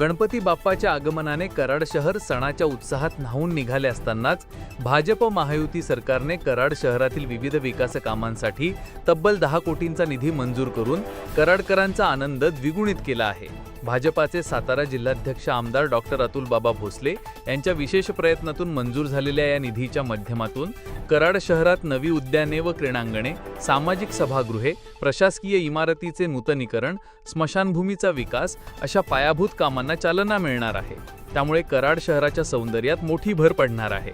गणपती बाप्पाच्या आगमनाने कराड शहर सणाच्या उत्साहात न्हावून निघाले असतानाच भाजप महायुती सरकारने कराड शहरातील विविध विकास कामांसाठी तब्बल दहा कोटींचा निधी मंजूर करून कराडकरांचा आनंद द्विगुणित केला आहे. भाजपाचे सातारा जिल्हाध्यक्ष आमदार डॉक्टर अतुल बाबा भोसले यांच्या विशेष प्रयत्नातून मंजूर झालेल्या या निधीच्या माध्यमातून कराड शहरात नवी उद्याने व क्रीडांगणे सामाजिक सभागृहे प्रशासकीय इमारतीचे नूतनीकरण स्मशानभूमीचा विकास अशा पायाभूत कामांना चालना मिळणार आहे. त्यामुळे कराड शहराच्या सौंदर्यात मोठी भर पडणार आहे.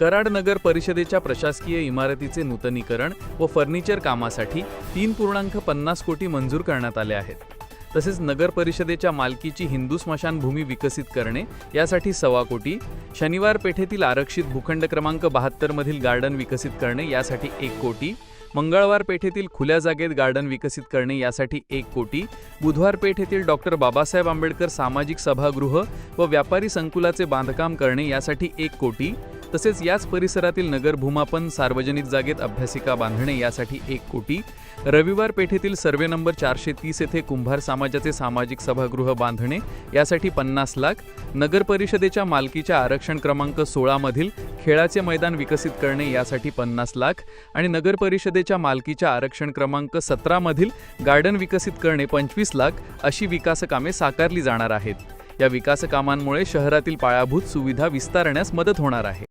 कराड नगर परिषदेच्या प्रशासकीय इमारतीचे नूतनीकरण व फर्निचर कामासाठी तीन पूर्णांक पन्नास कोटी मंजूर करण्यात आले आहेत. तसेच नगर परिषदेच्या मालकीची हिंदू स्मशानभूमी विकसित करणे यासाठी सव्वा कोटी. शनिवार पेठेतील आरक्षित भूखंड क्रमांक बहात्तरमधील गार्डन विकसित करणे यासाठी एक कोटी. मंगळवार पेठेतील खुल्या जागेत गार्डन विकसित करणे यासाठी एक कोटी. बुधवार पेठ येथील डॉक्टर बाबासाहेब आंबेडकर सामाजिक सभागृह व व्यापारी संकुलाचे बांधकाम करणे यासाठी एक कोटी. तसेच याच परिसरातील नगर भूमापन सार्वजनिक जागेत अभ्यासिका बांधणे यासाठी एक कोटी. रविवार पेठेतील सर्वे नंबर चारशे तीस येथे कुंभार समाजाचे सामाजिक सभागृह बांधणे यासाठी पन्नास लाख. नगर परिषदेच्या मालकीच्या आरक्षण क्रमांक सोळामधील खेळाचे मैदान विकसित करणे यासाठी पन्नास लाख. आणि नगर परिषदेच्या मालकीच्या आरक्षण क्रमांक सतरामधील गार्डन विकसित करणे पंचवीस लाख. अशी विकास कामे साकारली जाणार आहेत. या विकास कामांमुळे शहरातील पायाभूत सुविधा विस्तारण्यास मदत होणार आहे.